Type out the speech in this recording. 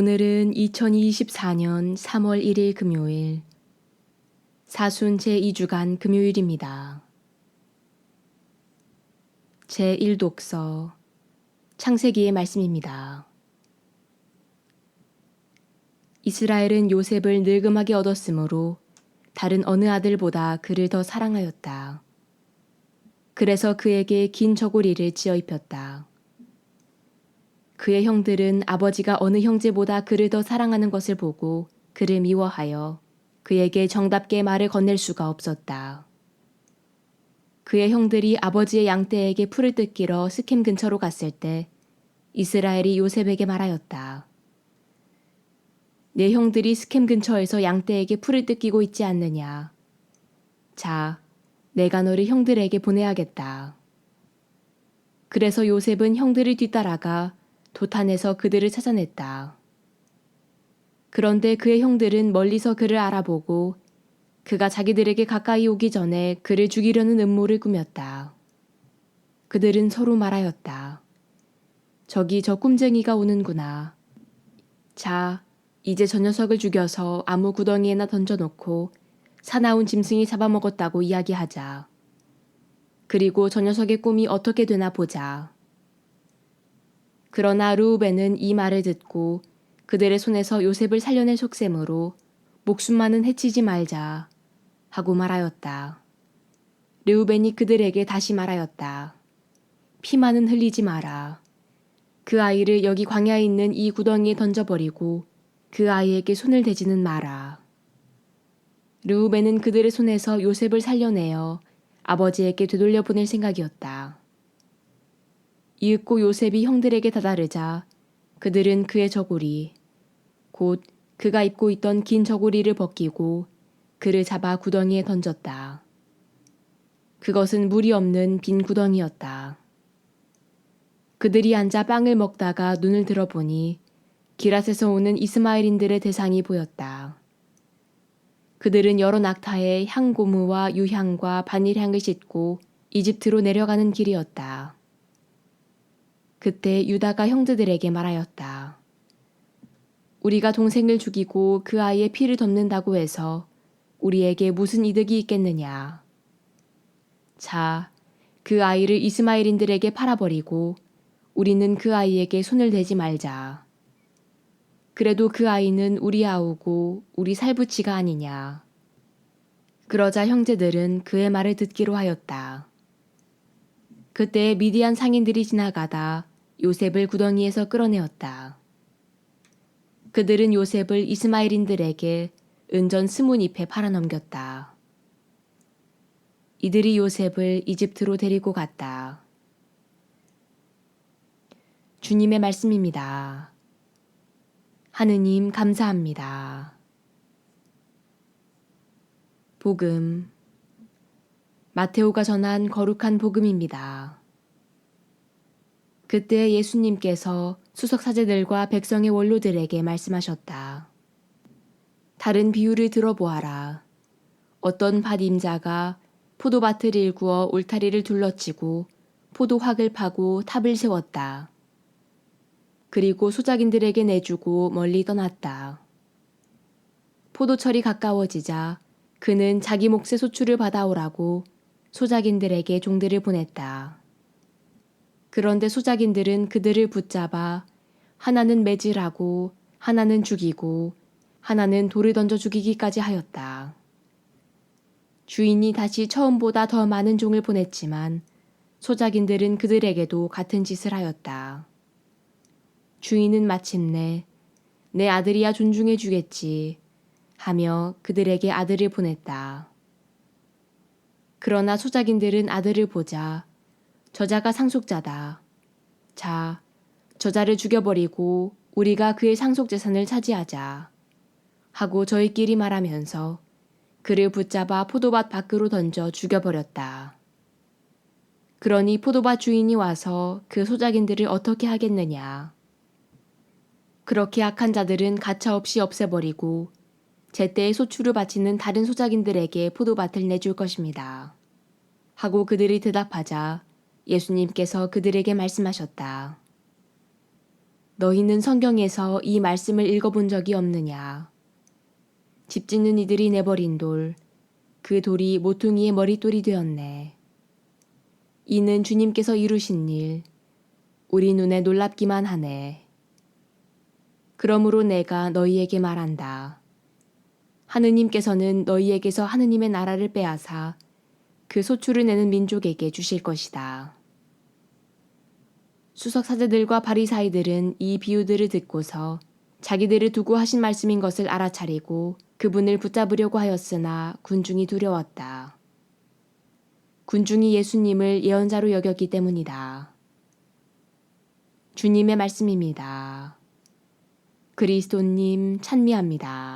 오늘은 2024년 3월 1일 금요일, 사순 제2주간 금요일입니다. 제1독서, 창세기의 말씀입니다. 이스라엘은 요셉을 늙음하게 얻었으므로 다른 어느 아들보다 그를 더 사랑하였다. 그래서 그에게 긴 저고리를 지어 입혔다. 그의 형들은 아버지가 어느 형제보다 그를 더 사랑하는 것을 보고 그를 미워하여 그에게 정답게 말을 건넬 수가 없었다. 그의 형들이 아버지의 양떼에게 풀을 뜯기러 스캠 근처로 갔을 때 이스라엘이 요셉에게 말하였다. 내 형들이 스캠 근처에서 양떼에게 풀을 뜯기고 있지 않느냐. 자, 내가 너를 형들에게 보내야겠다. 그래서 요셉은 형들을 뒤따라가 도탄에서 그들을 찾아냈다. 그런데 그의 형들은 멀리서 그를 알아보고 그가 자기들에게 가까이 오기 전에 그를 죽이려는 음모를 꾸몄다. 그들은 서로 말하였다. 저기 저 꿈쟁이가 오는구나. 자, 이제 저 녀석을 죽여서 아무 구덩이에나 던져놓고 사나운 짐승이 잡아먹었다고 이야기하자. 그리고 저 녀석의 꿈이 어떻게 되나 보자. 그러나 루우벤은 이 말을 듣고 그들의 손에서 요셉을 살려낼 속셈으로 목숨만은 해치지 말자 하고 말하였다. 르우벤이 그들에게 다시 말하였다. 피만은 흘리지 마라. 그 아이를 여기 광야에 있는 이 구덩이에 던져버리고 그 아이에게 손을 대지는 마라. 르우벤은 그들의 손에서 요셉을 살려내어 아버지에게 되돌려 보낼 생각이었다. 이윽고 요셉이 형들에게 다다르자 그들은 그의 저고리, 곧 그가 입고 있던 긴 저고리를 벗기고 그를 잡아 구덩이에 던졌다. 그것은 물이 없는 빈 구덩이였다. 그들이 앉아 빵을 먹다가 눈을 들어보니 기랏에서 오는 이스마엘인들의 대상이 보였다. 그들은 여러 낙타에 향고무와 유향과 바닐향을 싣고 이집트로 내려가는 길이었다. 그때 유다가 형제들에게 말하였다. 우리가 동생을 죽이고 그 아이의 피를 덮는다고 해서 우리에게 무슨 이득이 있겠느냐. 자, 그 아이를 이스마엘인들에게 팔아버리고 우리는 그 아이에게 손을 대지 말자. 그래도 그 아이는 우리 아우고 우리 살부치가 아니냐. 그러자 형제들은 그의 말을 듣기로 하였다. 그때 미디안 상인들이 지나가다 요셉을 구덩이에서 끌어내었다. 그들은 요셉을 이스마엘인들에게 은전 스무잎에 팔아넘겼다. 이들이 요셉을 이집트로 데리고 갔다. 주님의 말씀입니다. 하느님 감사합니다. 복음 마테오가 전한 거룩한 복음입니다. 그때 예수님께서 수석 사제들과 백성의 원로들에게 말씀하셨다. 다른 비유를 들어보아라. 어떤 밭 임자가 포도밭을 일구어 울타리를 둘러치고 포도확을 파고 탑을 세웠다. 그리고 소작인들에게 내주고 멀리 떠났다. 포도철이 가까워지자 그는 자기 몫의 소출을 받아오라고 소작인들에게 종들을 보냈다. 그런데 소작인들은 그들을 붙잡아 하나는 매질하고 하나는 죽이고 하나는 돌을 던져 죽이기까지 하였다. 주인이 다시 처음보다 더 많은 종을 보냈지만 소작인들은 그들에게도 같은 짓을 하였다. 주인은 마침내 내 아들이야 존중해 주겠지 하며 그들에게 아들을 보냈다. 그러나 소작인들은 아들을 보자 저자가 상속자다. 자, 저자를 죽여버리고 우리가 그의 상속 재산을 차지하자. 하고 저희끼리 말하면서 그를 붙잡아 포도밭 밖으로 던져 죽여버렸다. 그러니 포도밭 주인이 와서 그 소작인들을 어떻게 하겠느냐. 그렇게 악한 자들은 가차없이 없애버리고 제때에 소출을 바치는 다른 소작인들에게 포도밭을 내줄 것입니다. 하고 그들이 대답하자 예수님께서 그들에게 말씀하셨다. 너희는 성경에서 이 말씀을 읽어본 적이 없느냐? 집 짓는 이들이 내버린 돌, 그 돌이 모퉁이의 머릿돌이 되었네. 이는 주님께서 이루신 일, 우리 눈에 놀랍기만 하네. 그러므로 내가 너희에게 말한다. 하느님께서는 너희에게서 하느님의 나라를 빼앗아 그 소출을 내는 민족에게 주실 것이다. 수석 사제들과 바리사이들은 이 비유들을 듣고서 자기들을 두고 하신 말씀인 것을 알아차리고 그분을 붙잡으려고 하였으나 군중이 두려웠다. 군중이 예수님을 예언자로 여겼기 때문이다. 주님의 말씀입니다. 그리스도님 찬미합니다.